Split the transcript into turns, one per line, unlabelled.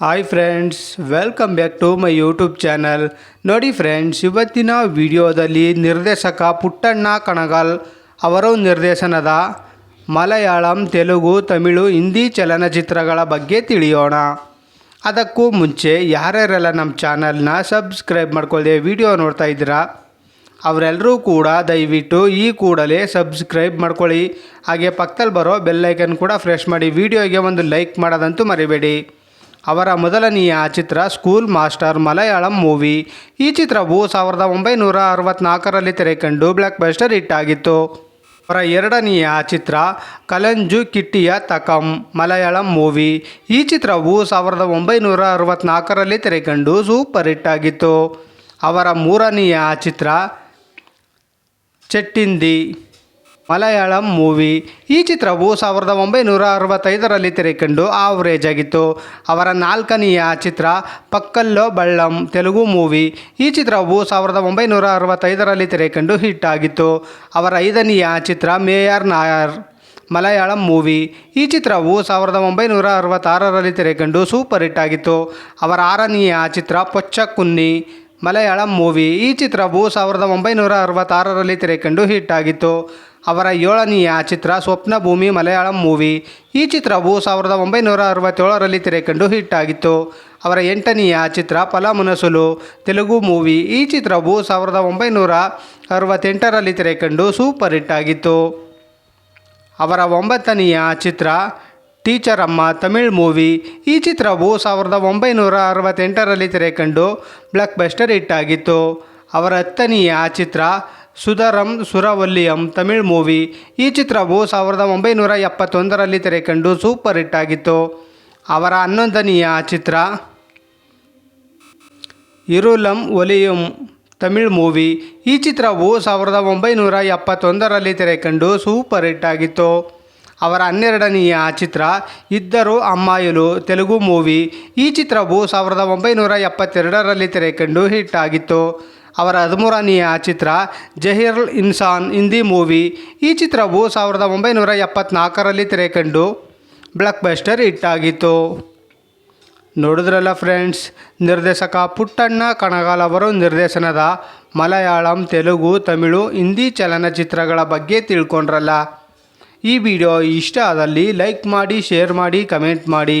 Hi friends welcome back to my YouTube channel ನೋಡಿ friends ಇವತ್ತಿನ ವಿಡಿಯೋದಲ್ಲಿ ನಿರ್ದೇಶಕ ಪುಟ್ಟಣ್ಣ ಕಣಗಾಲ್ ಅವರ ನಿರ್ದೇಶನದ ಮಲಯಾಳಂ, ತೆಲುಗು, ತಮಿಳು, ಹಿಂದಿ ಚಲನಚಿತ್ರಗಳ ಬಗ್ಗೆ ತಿಳಿಯೋಣ. ಅದಕ್ಕೂ ಮುಂಚೆ ಯಾರ್ಯಾರೆಲ್ಲ ನಮ್ಮ ಚಾನಲ್ನ ಸಬ್ಸ್ಕ್ರೈಬ್ ಮಾಡ್ಕೊಳ್ಳದೆ ವಿಡಿಯೋ ನೋಡ್ತಾ ಇದ್ದೀರಾ ಅವರೆಲ್ಲರೂ ಕೂಡ ದಯವಿಟ್ಟು ಈ ಕೂಡಲೇ ಸಬ್ಸ್ಕ್ರೈಬ್ ಮಾಡ್ಕೊಳ್ಳಿ. ಹಾಗೆ ಪಕ್ಕದಲ್ಲಿ ಬರೋ ಬೆಲ್ಲೈಕನ್ ಕೂಡ ಫ್ರೆಶ್ ಮಾಡಿ ವಿಡಿಯೋಗೆ ಒಂದು ಲೈಕ್ ಮಾಡೋದಂತೂ ಮರಿಬೇಡಿ. ಅವರ ಮೊದಲನೆಯ ಚಿತ್ರ ಸ್ಕೂಲ್ ಮಾಸ್ಟರ್ ಮಲಯಾಳಂ ಮೂವಿ. ಈ ಚಿತ್ರವು ಸಾವಿರದ ಒಂಬೈನೂರ ಅರವತ್ನಾಲ್ಕರಲ್ಲಿ ತೆರೆಕಂಡು ಬ್ಲಾಕ್ ಬಸ್ಟರ್ ಹಿಟ್ ಆಗಿತ್ತು. ಅವರ ಎರಡನೆಯ ಚಿತ್ರ ಕಲಂಜು ಕಿಟ್ಟಿಯ ತಕಂ ಮಲಯಾಳಂ ಮೂವಿ. ಈ ಚಿತ್ರವು ಸಾವಿರದ ಒಂಬೈನೂರ ಅರವತ್ನಾಲ್ಕರಲ್ಲಿ ತೆರೆಕಂಡು ಸೂಪರ್ ಹಿಟ್ ಆಗಿತ್ತು. ಅವರ ಮೂರನೆಯ ಚಿತ್ರ ಚೆಟ್ಟಿಂದಿ ಮಲಯಾಳಂ ಮೂವಿ. ಈ ಚಿತ್ರವು ಸಾವಿರದ ಒಂಬೈನೂರ ಅರವತ್ತೈದರಲ್ಲಿ ತೆರೆಕಂಡು ಆವರೇಜ್ ಆಗಿತ್ತು ಅವರ ನಾಲ್ಕನೆಯ ಚಿತ್ರ ಪಕ್ಕಲ್ಲೋ ಬಳ್ಳಂ ತೆಲುಗು ಮೂವಿ. ಈ ಚಿತ್ರವು ಸಾವಿರದ ಒಂಬೈನೂರ ಅರವತ್ತೈದರಲ್ಲಿ ತೆರೆಕಂಡು ಹಿಟ್ ಆಗಿತ್ತು. ಅವರ ಐದನೆಯ ಚಿತ್ರ ಮೇಯರ್ ನಾಯರ್, ಮಲಯಾಳಂ ಮೂವಿ. ಈ ಚಿತ್ರವು ಸಾವಿರದ ಒಂಬೈನೂರ ಅರವತ್ತಾರರಲ್ಲಿ ತೆರೆಕಂಡು ಸೂಪರ್ ಹಿಟ್ ಆಗಿತ್ತು. ಅವರ ಆರನೆಯ ಚಿತ್ರ ಪೊಚ್ಚ ಕುನ್ನಿ ಮಲಯಾಳಂ ಮೂವಿ. ಈ ಚಿತ್ರವು ಸಾವಿರದ ಒಂಬೈನೂರ ಅರವತ್ತಾರರಲ್ಲಿ ತೆರೆಕಂಡು ಹಿಟ್ ಆಗಿತ್ತು. ಅವರ ಏಳನೆಯ ಚಿತ್ರ ಸ್ವಪ್ನ ಭೂಮಿ ಮಲಯಾಳಂ ಮೂವಿ. ಈ ಚಿತ್ರವು ಸಾವಿರದ ಒಂಬೈನೂರ ಅರವತ್ತೇಳರಲ್ಲಿ ತೆರೆಕಂಡು ಹಿಟ್ ಆಗಿತ್ತು. ಅವರ ಎಂಟನೆಯ ಚಿತ್ರ ಫಲಮುನಸುಲು, ತೆಲುಗು ಮೂವಿ. ಈ ಚಿತ್ರವು ಸಾವಿರದ ಒಂಬೈನೂರ ಅರವತ್ತೆಂಟರಲ್ಲಿ ತೆರೆಕಂಡು ಸೂಪರ್ ಹಿಟ್ ಆಗಿತ್ತು. ಅವರ ಒಂಬತ್ತನೆಯ ಚಿತ್ರ ಟೀಚರ್ ಅಮ್ಮ ತಮಿಳ್ ಮೂವಿ. ಈ ಚಿತ್ರವು ಸಾವಿರದ ಒಂಬೈನೂರ ಅರವತ್ತೆಂಟರಲ್ಲಿ ತೆರೆಕಂಡು ಬ್ಲಾಕ್ ಬಸ್ಟರ್ ಹಿಟ್ ಆಗಿತ್ತು. ಅವರ ಹತ್ತನೆಯ ಚಿತ್ರ ಸುಧರಂ ಸುರವಲ್ಲಿಯಂ ತಮಿಳ್ ಮೂವಿ. ಈ ಚಿತ್ರವು ಸಾವಿರದ ಒಂಬೈನೂರ ಎಪ್ಪತ್ತೊಂದರಲ್ಲಿ ತೆರೆಕಂಡು ಸೂಪರ್ ಹಿಟ್ ಆಗಿತ್ತು. ಅವರ ಹನ್ನೊಂದನೆಯ ಚಿತ್ರ ಇರುಲಂ ಒಲಿಯಂ ತಮಿಳ್ ಮೂವಿ. ಈ ಚಿತ್ರವು ಸಾವಿರದ ಒಂಬೈನೂರ ಎಪ್ಪತ್ತೊಂದರಲ್ಲಿ ತೆರೆಕಂಡು ಸೂಪರ್ ಹಿಟ್ ಆಗಿತ್ತು. ಅವರ ಹನ್ನೆರಡನೆಯ ಚಿತ್ರ ಇದ್ದರು ಅಮ್ಮಾಯಲು ತೆಲುಗು ಮೂವಿ. ಈ ಚಿತ್ರವು ಸಾವಿರದ ಒಂಬೈನೂರ ಎಪ್ಪತ್ತೆರಡರಲ್ಲಿ ತೆರೆಕಂಡು ಹಿಟ್ ಆಗಿತ್ತು. ಅವರ ಹದಿಮೂರನೆಯ ಚಿತ್ರ ಜಹೀರ್ ಇನ್ಸಾನ್ ಹಿಂದಿ ಮೂವಿ. ಈ ಚಿತ್ರವು ಸಾವಿರದ ಒಂಬೈನೂರ ಎಪ್ಪತ್ನಾಲ್ಕರಲ್ಲಿ ತೆರೆಕಂಡು ಬ್ಲಾಕ್ ಬಸ್ಟರ್ ಹಿಟ್ ಆಗಿತ್ತು ನೋಡಿದ್ರಲ್ಲ ಫ್ರೆಂಡ್ಸ್, ನಿರ್ದೇಶಕ ಪುಟ್ಟಣ್ಣ ಕಣಗಾಲ್ ಅವರು ನಿರ್ದೇಶನದ ಮಲಯಾಳಂ, ತೆಲುಗು, ತಮಿಳು, ಹಿಂದಿ ಚಲನಚಿತ್ರಗಳ ಬಗ್ಗೆ ತಿಳ್ಕೊಂಡ್ರಲ್ಲ. ಈ ವಿಡಿಯೋ ಇಷ್ಟ ಆದಲ್ಲಿ ಲೈಕ್ ಮಾಡಿ, ಶೇರ್ ಮಾಡಿ, ಕಮೆಂಟ್ ಮಾಡಿ.